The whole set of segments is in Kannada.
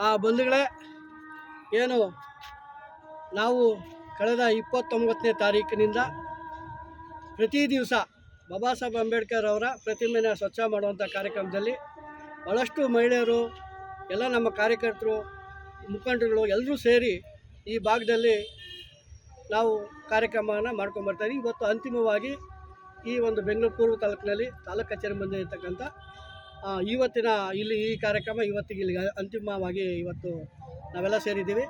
ಆ ಬಂಧುಗಳೇ ಏನು ನಾವು ಕಳೆದ ಇಪ್ಪತ್ತೊಂಬತ್ತನೇ ತಾರೀಕಿನಿಂದ ಪ್ರತಿ ದಿವಸ ಬಾಬಾ ಸಾಹೇಬ್ ಅಂಬೇಡ್ಕರ್ ಅವರ ಪ್ರತಿಮೆನ ಸ್ವಚ್ಛ ಮಾಡುವಂಥ ಕಾರ್ಯಕ್ರಮದಲ್ಲಿ ಭಾಳಷ್ಟು ಮಹಿಳೆಯರು ಎಲ್ಲ ನಮ್ಮ ಕಾರ್ಯಕರ್ತರು ಮುಖಂಡರುಗಳು ಎಲ್ಲರೂ ಸೇರಿ ಈ ಭಾಗದಲ್ಲಿ ನಾವು ಕಾರ್ಯಕ್ರಮವನ್ನು ಮಾಡ್ಕೊಂಬರ್ತಾಯಿದ್ದೀವಿ ಇವತ್ತು ಅಂತಿಮವಾಗಿ ಈ ಒಂದು ಬೆಂಗಳೂರು ಪೂರ್ವ ತಾಲೂಕಿನಲ್ಲಿ ತಾಲೂಕು ಕಚೇರಿ ಆ, ಇವತ್ತಿನ ಇಲ್ಲಿ ಈ ಕಾರ್ಯಕ್ರಮ ಇವತ್ತಿಗೆ ಇಲ್ಲಿ ಅಂತಿಮವಾಗಿ ಇವತ್ತು ನಾವೆಲ್ಲ ಸೇರಿದ್ದೀವಿ.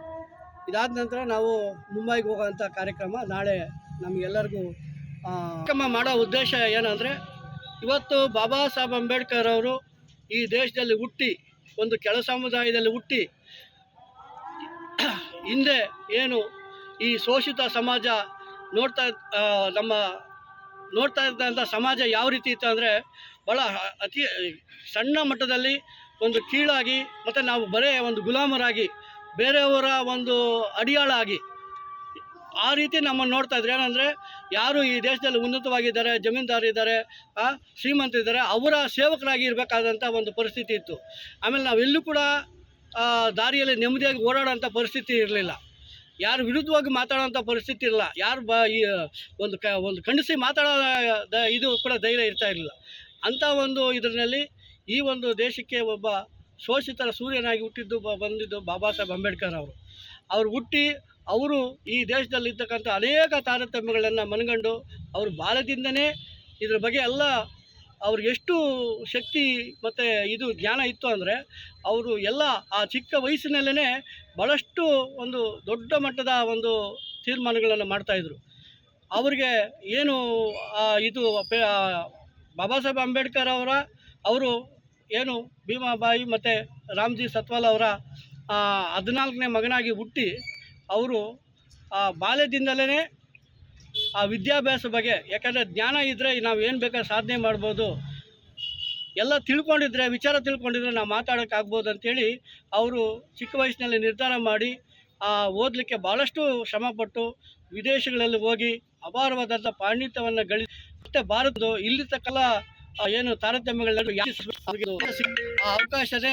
ಇದಾದ ನಂತರ ನಾವು ಮುಂಬೈಗೆ ಹೋಗೋವಂಥ ಕಾರ್ಯಕ್ರಮ ನಾಳೆ ನಮಗೆಲ್ಲರಿಗೂ ಕಾರ್ಯಕ್ರಮ ಮಾಡೋ ಉದ್ದೇಶ ಏನಂದರೆ, ಇವತ್ತು ಬಾಬಾ ಸಾಹೇಬ್ ಅಂಬೇಡ್ಕರ್ ಅವರು ಈ ದೇಶದಲ್ಲಿ ಹುಟ್ಟಿ, ಒಂದು ಕೆಳ ಸಮುದಾಯದಲ್ಲಿ ಹುಟ್ಟಿ, ಹಿಂದೆ ಏನು ಈ ಶೋಷಿತ ಸಮಾಜ ನೋಡ್ತಾ ನಮ್ಮ ನೋಡ್ತಾ ಇದ್ದಂಥ ಸಮಾಜ ಯಾವ ರೀತಿ ಇತ್ತು ಅಂದರೆ ಭಾಳ ಅತಿ ಸಣ್ಣ ಮಟ್ಟದಲ್ಲಿ ಒಂದು ಕೀಳಾಗಿ ಮತ್ತು ನಾವು ಬರೇ ಒಂದು ಗುಲಾಮರಾಗಿ, ಬೇರೆಯವರ ಒಂದು ಅಡಿಯಾಳ ಆಗಿ ಆ ರೀತಿ ನಮ್ಮನ್ನು ನೋಡ್ತಾ ಇದ್ರು ಏನಂದರೆ ಯಾರು ಈ ದೇಶದಲ್ಲಿ ಉನ್ನತವಾಗಿದ್ದಾರೆ ಶ್ರೀಮಂತ ಶ್ರೀಮಂತರಿದ್ದಾರೆ ಅವರ ಸೇವಕರಾಗಿ ಇರಬೇಕಾದಂಥ ಒಂದು ಪರಿಸ್ಥಿತಿ ಇತ್ತು. ಆಮೇಲೆ ನಾವೆಲ್ಲೂ ಕೂಡ ದಾರಿಯಲ್ಲಿ ನೆಮ್ಮದಿಯಾಗಿ ಓಡಾಡೋಂಥ ಪರಿಸ್ಥಿತಿ ಇರಲಿಲ್ಲ. ಯಾರು ವಿರುದ್ಧವಾಗಿ ಮಾತಾಡೋಂಥ ಪರಿಸ್ಥಿತಿ ಇಲ್ಲ. ಯಾರು ಬ ಒಂದು ಕ, ಒಂದು ಖಂಡಿಸಿ ಮಾತಾಡೋ ಇದು ಕೂಡ ಧೈರ್ಯ ಇರ್ತಾ ಇರಲಿಲ್ಲ. ಅಂಥ ಒಂದು ಇದರಲ್ಲಿ ಈ ಒಂದು ದೇಶಕ್ಕೆ ಒಬ್ಬ ಶೋಷಿತರ ಸೂರ್ಯನಾಗಿ ಹುಟ್ಟಿದ್ದು ಬಂದಿದ್ದು ಬಾಬಾ ಸಾಹೇಬ್ ಅಂಬೇಡ್ಕರ್ ಅವರು. ಅವರು ಹುಟ್ಟಿ ಅವರು ಈ ದೇಶದಲ್ಲಿರ್ತಕ್ಕಂಥ ಅನೇಕ ತಾರತಮ್ಯಗಳನ್ನು ಮನಗಂಡು ಅವರು ಬಾಲ್ಯದಿಂದನೇ ಇದ್ರ ಬಗ್ಗೆ ಎಲ್ಲ ಅವ್ರಿಗೆ ಎಷ್ಟು ಶಕ್ತಿ ಮತ್ತು ಇದು ಜ್ಞಾನ ಇತ್ತು ಅಂದರೆ ಅವರು ಎಲ್ಲ ಆ ಚಿಕ್ಕ ವಯಸ್ಸಿನಲ್ಲೇ ಭಾಳಷ್ಟು ಒಂದು ದೊಡ್ಡ ಮಟ್ಟದ ಒಂದು ತೀರ್ಮಾನಗಳನ್ನು ಮಾಡ್ತಾಯಿದ್ರು ಅವರಿಗೆ ಏನು ಇದು ಬಾಬಾ ಸಾಹೇಬ್ ಅಂಬೇಡ್ಕರ್ ಅವರ, ಅವರು ಏನು ಭೀಮಾಬಾಯಿ ಮತ್ತು ರಾಮ್ಜಿ ಸತ್ವಾಲ್ ಅವರ ಹದಿನಾಲ್ಕನೇ ಮಗನಾಗಿ ಹುಟ್ಟಿ, ಅವರು ಬಾಲ್ಯದಿಂದಲೇ ಆ ವಿದ್ಯಾಭ್ಯಾಸ ಬಗ್ಗೆ ಯಾಕಂದರೆ ಜ್ಞಾನ ಇದ್ದರೆ ನಾವು ಏನು ಬೇಕಾದ್ರೆ ಸಾಧನೆ ಮಾಡ್ಬೋದು. ಎಲ್ಲ ತಿಳ್ಕೊಂಡಿದ್ರೆ ವಿಚಾರ ತಿಳ್ಕೊಂಡಿದ್ರೆ ನಾವು ಮಾತಾಡೋಕ್ಕಾಗ್ಬೋದು ಅಂಥೇಳಿ ಅವರು ಚಿಕ್ಕ ವಯಸ್ಸಿನಲ್ಲಿ ನಿರ್ಧಾರ ಮಾಡಿ ಆ, ಓದಲಿಕ್ಕೆ ಭಾಳಷ್ಟು ಶ್ರಮಪಟ್ಟು ವಿದೇಶಗಳಲ್ಲಿ ಹೋಗಿ ಅಪಾರವಾದಂಥ ಪಾಂಡಿತ್ಯವನ್ನು ಗಳಿಸಿ ಮತ್ತು ಭಾರತದ ಇಲ್ಲಿ ತಕ್ಕಲ್ಲ ಏನು ಅವ್ರಿಗೆ ಆ ಅವಕಾಶನೇ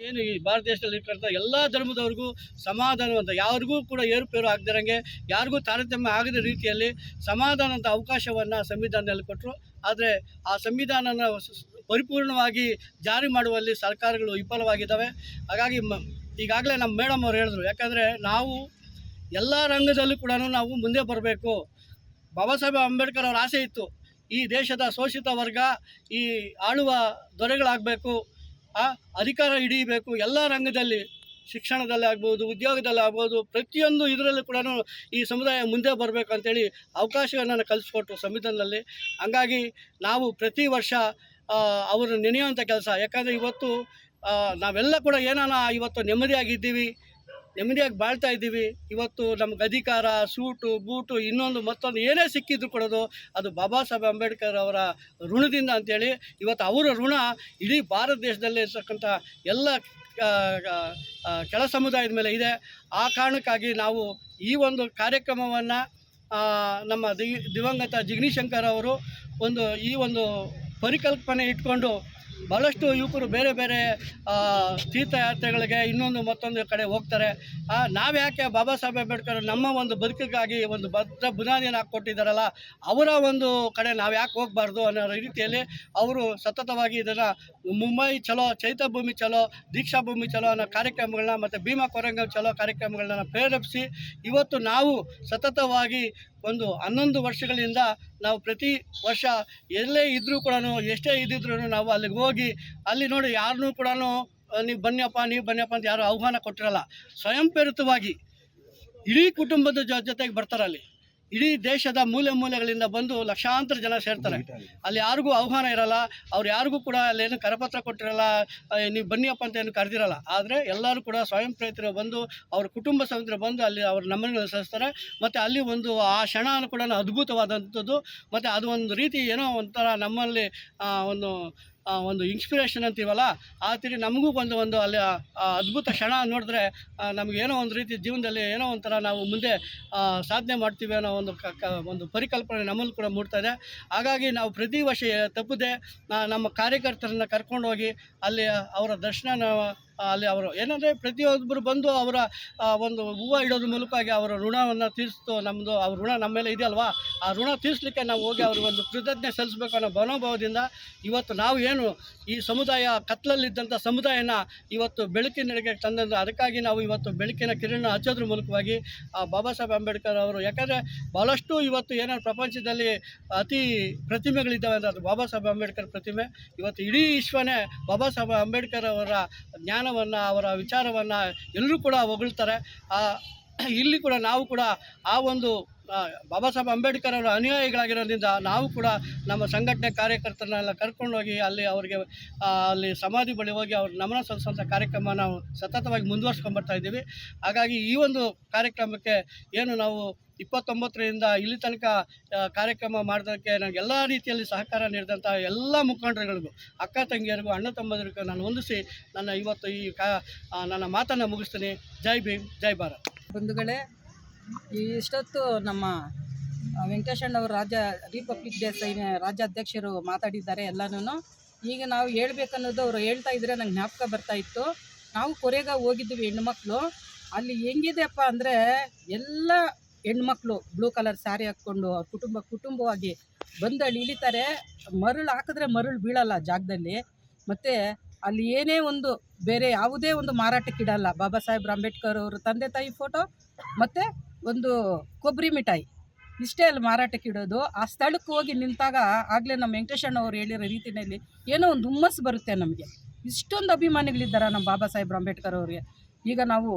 ಏನು ಈ ಭಾರತ ದೇಶದಲ್ಲಿ ಇರ್ತಕ್ಕಂಥ ಎಲ್ಲ ಧರ್ಮದವ್ರಿಗೂ ಸಮಾಧಾನವಂತ ಯಾರಿಗೂ ಕೂಡ ಏರುಪೇರು ಆಗದಿರಂಗೆ ಯಾರಿಗೂ ತಾರತಮ್ಯ ಆಗದ ರೀತಿಯಲ್ಲಿ ಸಮಾಧಾನದ ಅವಕಾಶವನ್ನು ಸಂವಿಧಾನದಲ್ಲಿ ಕೊಟ್ಟರು ಆದರೆ ಆ ಸಂವಿಧಾನನ ಪರಿಪೂರ್ಣವಾಗಿ ಜಾರಿ ಮಾಡುವಲ್ಲಿ ಸರ್ಕಾರಗಳು ವಿಫಲವಾಗಿದ್ದಾವೆ. ಹಾಗಾಗಿ ಮ, ಈಗಾಗಲೇ ನಮ್ಮ ಮೇಡಮ್ ಅವ್ರು ಹೇಳಿದ್ರು, ಯಾಕಂದರೆ ನಾವು ಎಲ್ಲ ರಂಗದಲ್ಲೂ ಕೂಡ ನಾವು ಮುಂದೆ ಬರಬೇಕು. ಬಾಬಾ ಸಾಹೇಬ್ ಅಂಬೇಡ್ಕರ್ ಅವರ ಆಸೆ ಇತ್ತು, ಈ ದೇಶದ ಶೋಷಿತ ವರ್ಗ ಈ ಆಳುವ ದೊರೆಗಳಾಗಬೇಕು. ಆ ಅಧಿಕಾರ ಹಿಡಿಯಬೇಕು ಎಲ್ಲ ರಂಗದಲ್ಲಿ, ಶಿಕ್ಷಣದಲ್ಲಿ ಆಗ್ಬೋದು, ಉದ್ಯೋಗದಲ್ಲಿ ಆಗ್ಬೋದು, ಪ್ರತಿಯೊಂದು ಇದರಲ್ಲೂ ಕೂಡ ಈ ಸಮುದಾಯ ಮುಂದೆ ಬರಬೇಕು ಅಂತೇಳಿ ಅವಕಾಶವನ್ನು ಕಲಿಸ್ಕೊಟ್ರು ಸಂವಿಧಾನದಲ್ಲಿ. ಹಂಗಾಗಿ ನಾವು ಪ್ರತಿ ವರ್ಷ ಅವರು ನೆನೆಯುವಂಥ ಕೆಲಸ. ಯಾಕಂದರೆ ಇವತ್ತು ನಾವೆಲ್ಲ ಕೂಡ ಏನಾನ, ಇವತ್ತು ನೆಮ್ಮದಿಯಾಗಿದ್ದೀವಿ. ನೆಮ್ಮದಿಯಾಗಿ ಬಾಳ್ತಾ ಇದ್ದೀವಿ. ಇವತ್ತು ನಮ್ಗೆ ಅಧಿಕಾರ, ಸೂಟು, ಬೂಟು, ಇನ್ನೊಂದು ಮತ್ತೊಂದು ಏನೇ ಸಿಕ್ಕಿದ್ರು ಕೊಡೋದು, ಅದು ಬಾಬಾ ಸಾಹೇಬ್ ಅಂಬೇಡ್ಕರ್ ಅವರ ಋಣದಿಂದ ಅಂತೇಳಿ ಇವತ್ತು ಅವರ ಋಣ ಇಡೀ ಭಾರತ ದೇಶದಲ್ಲೇ ಇರ್ತಕ್ಕಂಥ ಎಲ್ಲ ಕೆಳ ಸಮುದಾಯದ ಮೇಲೆ ಇದೆ. ಆ ಕಾರಣಕ್ಕಾಗಿ ನಾವು ಈ ಒಂದು ಕಾರ್ಯಕ್ರಮವನ್ನು ನಮ್ಮ ದಿವಂಗತ ಜಿಗ್ನಿಶಂಕರ್ ಅವರು ಒಂದು ಈ ಒಂದು ಪರಿಕಲ್ಪನೆ ಇಟ್ಕೊಂಡು ಭಾಳಷ್ಟು ಯುವಕರು ಬೇರೆ ಬೇರೆ ತೀರ್ಥಯಾತ್ರೆಗಳಿಗೆ ಇನ್ನೊಂದು ಮತ್ತೊಂದು ಕಡೆ ಹೋಗ್ತಾರೆ. ನಾವು ಯಾಕೆ ಬಾಬಾ ಸಾಹೇಬ್ ಅಂಬೇಡ್ಕರ್ ನಮ್ಮ ಒಂದು ಬದುಕಿಗಾಗಿ ಒಂದು ಭದ್ರ ಬುನಾದಿಯನ್ನು ಹಾಕ್ಕೊಟ್ಟಿದ್ದಾರಲ್ಲ, ಅವರ ಒಂದು ಕಡೆ ನಾವು ಯಾಕೆ ಹೋಗಬಾರ್ದು ಅನ್ನೋ ರೀತಿಯಲ್ಲಿ ಅವರು ಸತತವಾಗಿ ಇದನ್ನು ಮುಂಬೈ ಚಲೋ ಚೈತಭೂಮಿ ಚಲೋ, ದೀಕ್ಷಾ ಭೂಮಿ ಚಲೋ ಅನ್ನೋ ಕಾರ್ಯಕ್ರಮಗಳನ್ನ ಮತ್ತು ಭೀಮಾ ಕೊರಂಗ ಚಲೋ ಕಾರ್ಯಕ್ರಮಗಳನ್ನ ಪ್ರೇರೇಪಿಸಿ, ಇವತ್ತು ನಾವು ಸತತವಾಗಿ ಒಂದು ಹನ್ನೊಂದು ವರ್ಷಗಳಿಂದ ನಾವು ಪ್ರತಿ ವರ್ಷ ಎಲ್ಲೇ ಇದ್ದರೂ ಕೂಡ ಎಷ್ಟೇ ಇದ್ದಿದ್ರು ನಾವು ಅಲ್ಲಿಗೆ ಹೋಗಿ, ಅಲ್ಲಿ ನೋಡಿ ಯಾರನ್ನೂ ಕೂಡ ನೀವು ಬನ್ನಿಯಪ್ಪ ನೀವು ಬನ್ನಿಯಪ್ಪ ಅಂತ ಯಾರು ಆಹ್ವಾನ ಕೊಟ್ಟಿರಲ್ಲ. ಸ್ವಯಂ ಪ್ರೇರಿತವಾಗಿ ಇಡೀ ಕುಟುಂಬದ ಜೊತೆಗೆ ಬರ್ತಾರೆ ಅಲ್ಲಿ ಇಡೀ ದೇಶದ ಮೂಲೆ ಮೂಲೆಗಳಿಂದ ಬಂದು ಲಕ್ಷಾಂತರ ಜನ ಸೇರ್ತಾರೆ. ಅಲ್ಲಿ ಯಾರಿಗೂ ಆಹ್ವಾನ ಇರಲ್ಲ ಅವ್ರು ಯಾರಿಗೂ ಕೂಡ ಅಲ್ಲೇನು ಕರಪತ್ರ ಕೊಟ್ಟಿರಲ್ಲ ನೀವು ಬನ್ನಿಯಪ್ಪ ಅಂತ ಏನು ಕರೆದಿರಲ್ಲ. ಆದರೆ ಎಲ್ಲರೂ ಕೂಡ ಸ್ವಯಂ ಪ್ರೇರಿತರು ಬಂದು ಅವ್ರ ಕುಟುಂಬ ಸಮೇತರು ಬಂದು ಅಲ್ಲಿ ಅವ್ರ ನಮ್ಮನ್ನು ಸಲ್ಲಿಸ್ತಾರೆ. ಮತ್ತು ಅಲ್ಲಿ ಒಂದು ಆ ಕ್ಷಣ ಕೂಡ ಅದ್ಭುತವಾದಂಥದ್ದು. ಮತ್ತು ಅದು ಒಂದು ರೀತಿ ಏನೋ ಒಂಥರ ನಮ್ಮಲ್ಲಿ ಒಂದು ಒಂದು ಇನ್ಸ್ಪಿರೇಷನ್ ಅಂತೀವಲ್ಲ, ಆ ರೀತಿ ನಮಗೂ ಒಂದು ಒಂದು ಅಲ್ಲಿ ಅದ್ಭುತ ಕ್ಷಣ ನೋಡಿದ್ರೆ ನಮಗೇನೋ ಒಂದು ರೀತಿ ಜೀವನದಲ್ಲಿ ಏನೋ ಒಂಥರ ನಾವು ಮುಂದೆ ಸಾಧನೆ ಮಾಡ್ತೀವಿ ಅನ್ನೋ ಒಂದು ಒಂದು ಪರಿಕಲ್ಪನೆ ನಮ್ಮಲ್ಲಿ ಕೂಡ ಮೂಡ್ತಾ ಇದೆ. ಹಾಗಾಗಿ ನಾವು ಪ್ರತಿ ವರ್ಷ ತಪ್ಪದೆ ನಮ್ಮ ಕಾರ್ಯಕರ್ತರನ್ನ ಕರ್ಕೊಂಡೋಗಿ ಅಲ್ಲಿ ಅವರ ದರ್ಶನ ಅಲ್ಲಿ ಅವರು ಏನಂದರೆ ಪ್ರತಿಯೊಬ್ಬರು ಬಂದು ಅವರ ಒಂದು ಹೂವು ಇಡೋದ್ರ ಮೂಲಕವಾಗಿ ಅವರ ಋಣವನ್ನು ತೀರಿಸ್ತು ನಮ್ಮದು ಅವ್ರ ಋಣ ನಮ್ಮ ಮೇಲೆ ಇದೆಯಲ್ವಾ? ಆ ಋಣ ತೀರಿಸಲಿಕ್ಕೆ ನಾವು ಹೋಗಿ ಅವ್ರಿಗೆ ಒಂದು ಕೃತಜ್ಞೆ ಸಲ್ಲಿಸಬೇಕು ಅನ್ನೋ ಮನೋಭಾವದಿಂದ ಇವತ್ತು ನಾವು ಏನು ಈ ಸಮುದಾಯ ಕತ್ಲಲ್ಲಿದ್ದಂಥ ಸಮುದಾಯನ ಇವತ್ತು ಬೆಳಕಿನಡೆಗೆ ತಂದಂದು ಅದಕ್ಕಾಗಿ ನಾವು ಇವತ್ತು ಬೆಳಕಿನ ಕಿರಣ ಹಚ್ಚೋದ್ರ ಮೂಲಕವಾಗಿ, ಆ ಬಾಬಾ ಸಾಹೇಬ್ ಅಂಬೇಡ್ಕರ್ ಅವರು. ಯಾಕಂದರೆ ಭಾಳಷ್ಟು ಇವತ್ತು ಏನಾದ್ರು ಪ್ರಪಂಚದಲ್ಲಿ ಅತಿ ಪ್ರತಿಮೆಗಳಿದ್ದಾವೆ ಅಂದರೆ ಅದು ಬಾಬಾ ಸಾಹೇಬ್ ಅಂಬೇಡ್ಕರ್ ಪ್ರತಿಮೆ. ಇವತ್ತು ಇಡೀ ವಿಶ್ವನೇ ಬಾಬಾ ಸಾಹೇಬ್ ಅಂಬೇಡ್ಕರ್ ಅವರ ಜ್ಞಾನವನ್ನು ಅವರ ವಿಚಾರವನ್ನು ಎಲ್ಲರೂ ಕೂಡ ಹೊಗಳ್ತಾರೆ. ಇಲ್ಲಿ ಕೂಡ ನಾವು ಕೂಡ ಆ ಒಂದು ಬಾಬಾ ಸಾಹೇಬ್ ಅಂಬೇಡ್ಕರ್ ಅವರ ಅನುಯಾಯಿಗಳಾಗಿರೋದ್ರಿಂದ ನಾವು ಕೂಡ ನಮ್ಮ ಸಂಘಟನೆ ಕಾರ್ಯಕರ್ತರನ್ನೆಲ್ಲ ಕರ್ಕೊಂಡೋಗಿ ಅಲ್ಲಿ ಅವರಿಗೆ ಅಲ್ಲಿ ಸಮಾಧಿ ಬಳಿ ಹೋಗಿ ಅವ್ರ ನಮನ ಸಲ್ಲಿಸುವಂಥ ಕಾರ್ಯಕ್ರಮ ನಾವು ಸತತವಾಗಿ ಮುಂದುವರ್ಸ್ಕೊಂಡ್ಬರ್ತಾ ಇದ್ದೀವಿ. ಹಾಗಾಗಿ ಈ ಒಂದು ಕಾರ್ಯಕ್ರಮಕ್ಕೆ ಏನು ನಾವು ಇಪ್ಪತ್ತೊಂಬತ್ತರಿಂದ ಇಲ್ಲಿ ತನಕ ಕಾರ್ಯಕ್ರಮ ಮಾಡೋದಕ್ಕೆ ನನಗೆ ಎಲ್ಲ ರೀತಿಯಲ್ಲಿ ಸಹಕಾರ ನೀಡಿದಂಥ ಎಲ್ಲ ಮುಖಂಡರುಗಳಿಗೂ, ಅಕ್ಕ ತಂಗಿಯರಿಗೂ, ಅಣ್ಣ ತಮ್ಮದರಿಗೂ ನಾನು ಹೊಂದಿಸಿ ನನ್ನ ಇವತ್ತು ಈ ಕಾ ನನ್ನ ಮಾತನ್ನು ಮುಗಿಸ್ತೀನಿ. ಜೈ ಭೀಮ್, ಜೈ ಭಾರತ್. ಬಂಧುಗಳೇ ಇಷ್ಟೊತ್ತು ನಮ್ಮ ವೆಂಕಟೇಶಣ್ಣ ವೆಂಕಟೇಶಣ್ಣವರು ರಾಜ್ಯ ರಿಪಬ್ಲಿಕ್ ಡೇ ಸೈನ್ಯ ರಾಜ್ಯಾಧ್ಯಕ್ಷರು ಮಾತಾಡಿದ್ದಾರೆ ಎಲ್ಲನೂ ಈಗ ನಾವು ಹೇಳ್ಬೇಕನ್ನೋದು ಅವರು ಹೇಳ್ತಾ ಇದ್ರೆ ನಂಗೆ ಜ್ಞಾಪಕ ಬರ್ತಾ ಇತ್ತು. ನಾವು ಕೊರೆಗ ಹೋಗಿದ್ದೀವಿ ಹೆಣ್ಮಕ್ಳು ಅಲ್ಲಿ ಹೆಂಗಿದೆಯಪ್ಪ ಅಂದರೆ ಎಲ್ಲ ಹೆಣ್ಮಕ್ಳು ಬ್ಲೂ ಕಲರ್ ಸ್ಯಾರಿ ಹಾಕ್ಕೊಂಡು ಅವ್ರ ಕುಟುಂಬ ಕುಟುಂಬವಾಗಿ ಬಂದಲ್ಲಿ ಇಳಿತಾರೆ. ಮರಳು ಹಾಕಿದ್ರೆ ಮರಳು ಬೀಳಲ್ಲ ಜಾಗದಲ್ಲಿ. ಮತ್ತು ಅಲ್ಲಿ ಏನೇ ಒಂದು ಬೇರೆ ಯಾವುದೇ ಒಂದು ಮಾರಾಟಕ್ಕಿಡಲ್ಲ ಬಾಬಾ ಸಾಹೇಬ್ ಅಂಬೇಡ್ಕರ್ ಅವರು ತಂದೆ ತಾಯಿ ಫೋಟೋ ಮತ್ತು ಒಂದು ಕೊಬ್ಬರಿ ಮಿಠಾಯಿ. ಇಷ್ಟೇ ಅಲ್ಲಿ ಮಾರಾಟಕ್ಕಿಡೋದು ಆ ಸ್ಥಳಕ್ಕೆ ಹೋಗಿ ನಿಂತಾಗ ಆಗಲೇ ನಮ್ಮ ವೆಂಕಟೇಶಣ್ಣ ಅವರು ಹೇಳಿರೋ ರೀತಿಯಲ್ಲಿ ಏನೋ ಒಂದು ಹುಮ್ಮಸ್ಸು ಬರುತ್ತೆ ನಮಗೆ. ಇಷ್ಟೊಂದು ಅಭಿಮಾನಿಗಳಿದ್ದಾರೆ ನಮ್ಮ ಬಾಬಾ ಸಾಹೇಬ್ ಅಂಬೇಡ್ಕರ್ ಅವ್ರಿಗೆ. ಈಗ ನಾವು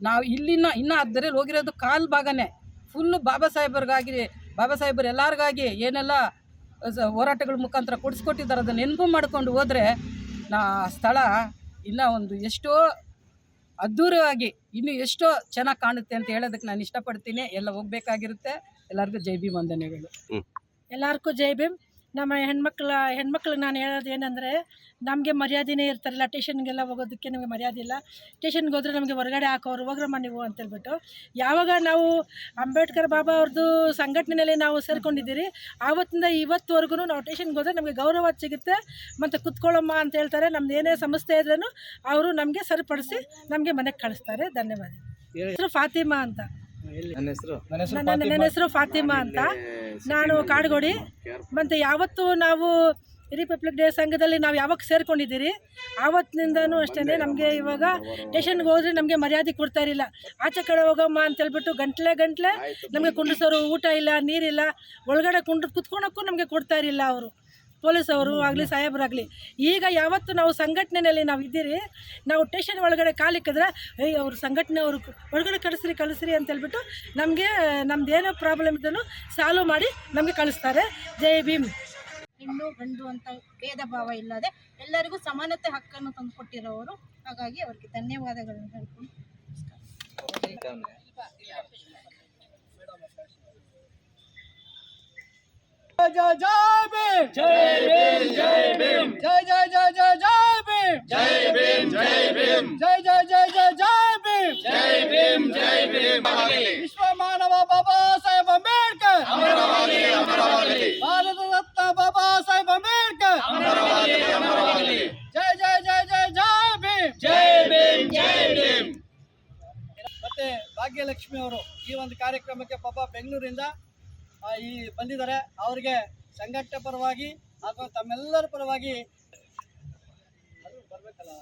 ನಾವು ಇಲ್ಲಿನ, ಇನ್ನೂ ಅದರಲ್ಲಿ ಹೋಗಿರೋದು ಕಾಲು ಭಾಗನೇ ಫುಲ್ಲು ಬಾಬಾ ಸಾಹೇಬರಿಗಾಗಿ ಬಾಬಾ ಸಾಹೇಬರು ಎಲ್ಲರಿಗಾಗಿ ಏನೆಲ್ಲ ಸ- ಹೋರಾಟಗಳ ಮುಖಾಂತರ ಕೊಡಿಸ್ಕೊಟ್ಟಿದ್ದಾರೆ ಅದನ್ನು ನೆನಪು ಮಾಡಿಕೊಂಡು ಹೋದರೆ ನಾ ಸ್ಥಳ ಇನ್ನೂ ಒಂದು ಎಷ್ಟೋ ಅದ್ಧೂರವಾಗಿ ಇನ್ನೂ ಎಷ್ಟೋ ಚೆನ್ನಾಗಿ ಕಾಣುತ್ತೆ ಅಂತ ಹೇಳೋದಕ್ಕೆ ನಾನು ಇಷ್ಟಪಡ್ತೀನಿ. ಎಲ್ಲ ಹೋಗ್ಬೇಕಾಗಿರುತ್ತೆ. ಎಲ್ಲರಿಗೂ ಜೈ ಭೀಮ್ ವಂದನೆಗಳು. ಎಲ್ಲರಿಗೂ ಜೈ ಭೀಮ್. ನಮ್ಮ ಹೆಣ್ಮಕ್ಳ ಹೆಣ್ಮಕ್ಳಿಗೆ ನಾನು ಹೇಳೋದು ಏನಂದರೆ ನಮಗೆ ಮರ್ಯಾದೆನೇ ಇರ್ತಾರಲ್ಲ ಟೇಷನ್ಗೆಲ್ಲ ಹೋಗೋದಕ್ಕೆ ನಮಗೆ ಮರ್ಯಾದೆ ಇಲ್ಲ. ಟೇಷನ್ಗೆ ಹೋದ್ರೆ ನಮಗೆ ಹೊರಗಡೆ ಹಾಕೋರು ಹೋಗ್ರಮ್ಮ ನೀವು ಅಂತೇಳ್ಬಿಟ್ಟು. ಯಾವಾಗ ನಾವು ಅಂಬೇಡ್ಕರ್ ಬಾಬಾ ಅವ್ರದ್ದು ಸಂಘಟನೆಯಲ್ಲಿ ನಾವು ಸೇರ್ಕೊಂಡಿದ್ದೀರಿ ಆವತ್ತಿಂದ ಇವತ್ತುವರೆಗೂ ನಾವು ಟೇಷನ್ಗೆ ಹೋದ್ರೆ ನಮಗೆ ಗೌರವ ಸಿಗುತ್ತೆ. ಮತ್ತು ಕುತ್ಕೊಳ್ಳಮ್ಮ ಅಂತ ಹೇಳ್ತಾರೆ ನಮ್ದು ಏನೇ ಸಮಸ್ಯೆ ಇದ್ರೂ ಅವರು ನಮಗೆ ಸರಿಪಡಿಸಿ ನಮಗೆ ಮನೆಗೆ ಕಳಿಸ್ತಾರೆ. ಧನ್ಯವಾದ. ಹೆಸರು ಫಾತಿಮಾ ಅಂತ. ನನ್ನ ಹೆಸರು? ನನ್ನ ಹೆಸರು ಫಾತಿಮಾ ಅಂತ. ನಾನು ಕಾಡ್ಗೋಡಿ. ಮತ್ತು ಯಾವತ್ತು ನಾವು ರಿಪಬ್ಲಿಕ್ ಡೇ ಸಂಘದಲ್ಲಿ ನಾವು ಯಾವಾಗ ಸೇರ್ಕೊಂಡಿದ್ದೀರಿ? ಆವತ್ತಿನಿಂದನೂ ಅಷ್ಟೇ ನಮಗೆ ಇವಾಗ ಸ್ಟೇಷನ್ಗೆ ಹೋದ್ರೆ ನಮಗೆ ಮರ್ಯಾದೆ ಕೊಡ್ತಾ ಇರಲಿಲ್ಲ. ಆಚೆ ಕಡೆ ಹೋಗಮ್ಮ ಅಂತೇಳ್ಬಿಟ್ಟು ಗಂಟ್ಲೆ ಗಂಟ್ಲೆ ನಮಗೆ ಕುಂಡ್ರಿಸೋರು ಊಟ ಇಲ್ಲ ನೀರಿಲ್ಲ ಒಳಗಡೆ ಕುಂಡ್ರು ಕುತ್ಕೊಳಕ್ಕೂ ನಮಗೆ ಕೊಡ್ತಾ ಇರಲಿಲ್ಲ ಅವರು. ಪೊಲೀಸ್ ಅವರು ಆಗಲಿ ಸಾಹೇಬರಾಗಲಿ ಈಗ ಯಾವತ್ತು ನಾವು ಸಂಘಟನೆಯಲ್ಲಿ ನಾವು ಇದ್ದೀರಿ ನಾವು ಟೇಷನ್ ಒಳಗಡೆ ಕಾಲಿಕ್ಕಿದ್ರೆ ಏಯ್ ಅವ್ರ ಸಂಘಟನೆ ಅವರು ಒಳಗಡೆ ಕಳಿಸ್ರಿ ಕಳಿಸ್ರಿ ಅಂತ ಹೇಳ್ಬಿಟ್ಟು ನಮಗೆ ನಮ್ದು ಏನೋ ಪ್ರಾಬ್ಲಮ್ ಇದ್ದನು ಸಾಲ್ವ್ ಮಾಡಿ ನಮಗೆ ಕಳಿಸ್ತಾರೆ. ಜೈ ಭೀಮ್. ಹೆಣ್ಣು ಗಂಡು ಅಂತ ಭೇದ ಭಾವ ಇಲ್ಲದೆ ಎಲ್ಲರಿಗೂ ಸಮಾನತೆ ಹಕ್ಕನ್ನು ತಂದುಕೊಟ್ಟಿರೋರು ಹಾಗಾಗಿ ಅವರಿಗೆ ಧನ್ಯವಾದಗಳನ್ನು ಹೇಳ್ಕೊಂಡು ಜೈ ಜೈ जय भीम जय ಜೈ जय ಜೈ ಜೈ ಜೈ ಭೀಮ್ ಜೈ ಭೀಮ್ ಜೈ ಭೀಮ್ ಜೈ ಜೈ ಜೈ ಜೈ ಜೈ ಭೀಮ್ ಜೈ ಭೀಮ್ ಜೈ ಭೀಮ್ ಆಗಲಿ ವಿಶ್ವ ಮಾನವ ಬಾಬಾ ಸಾಹೇಬ್ ಅಂಬೇಡ್ಕರ್ ಅಮರವಾಗಲಿ ಅಮರವಾಗಲಿ ಭಾರತ ರತ್ನ ಬಾಬಾ ಸಾಹೇಬ್ ಅಂಬೇಡ್ಕರ್ ಅಮರವಾಗಲಿ ಅಮರವಾಗಲಿ ಜೈ ಜೈ ಜೈ ಜೈ जय ಭೀಮ್ जय ಭೀಮ್ जय ಭೀಮ್ ಮತ್ತೆ ಭಾಗ್ಯಲಕ್ಷ್ಮಿ ಅವರು ಈ ಒಂದು ಕಾರ್ಯಕ್ರಮಕ್ಕೆ ಪಾಪ ಬೆಂಗಳೂರಿಂದ ಈ ಬಂದಿದ್ದಾರೆ. ಅವರಿಗೆ ಸಂಘಟನೆ ಪರವಾಗಿ ಹಾಗೂ ತಮ್ಮೆಲ್ಲರ ಪರವಾಗಿ ಬರಬೇಕಲ್ಲ?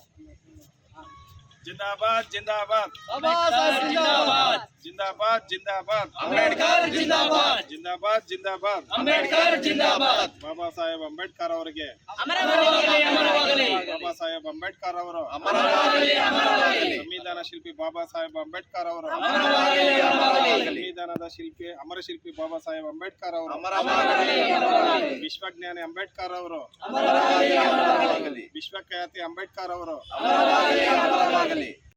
जिंदाबाद जिंदाबाद ಬಾಬಾ ಸಾಹೇಬ್ ಜಿಂದಾಬಾದ್. जिंदाबाद जिंदाबाद ಅಂಬೇಡ್ಕರ್ ಜಿಂದಾಬಾದ್ जिंदाबाद जिंदाबाद ಅಂಬೇಡ್ಕರ್ ಜಿಂದಾಬಾದ್ ಬಾಬಾ ಸಾಹೇಬ್ ಅಂಬೇಡ್ಕರ್ ಅವರಿಗೆ ಅಮರವಾಗಲಿ ಅಮರವಾಗಲಿ ಬಾಬಾ ಸಾಹೇಬ್ ಅಂಬೇಡ್ಕರ್ ಅವರು ಅಮರವಾಗಲಿ ಅಮರವಾಗಲಿ ಸಂವಿಧಾನ ಶಿಲ್ಪಿ ಬಾಬಾ ಸಾಹೇಬ್ ಅಂಬೇಡ್ಕರ್ ಅವರು ಅಮರವಾಗಲಿ ಅಮರವಾಗಲಿ ಸಂವಿಧಾನದ ಶಿಲ್ಪಿ ಅಮರ ಶಿಲ್ಪಿ ಬಾಬಾ ಸಾಹೇಬ್ ಅಂಬೇಡ್ಕರ್ ಅವರು ಅಮರವಾಗಲಿ ಅಮರವಾಗಲಿ ವಿಶ್ವಜ್ಞಾನಿ ಅಂಬೇಡ್ಕರ್ ಅವರು ಅಮರವಾಗಲಿ ಅಮರವಾಗಲಿ ವಿಶ್ವಖ್ಯಾತಿ ಅಂಬೇಡ್ಕರ್ ಅವರು ಗಾಳಿ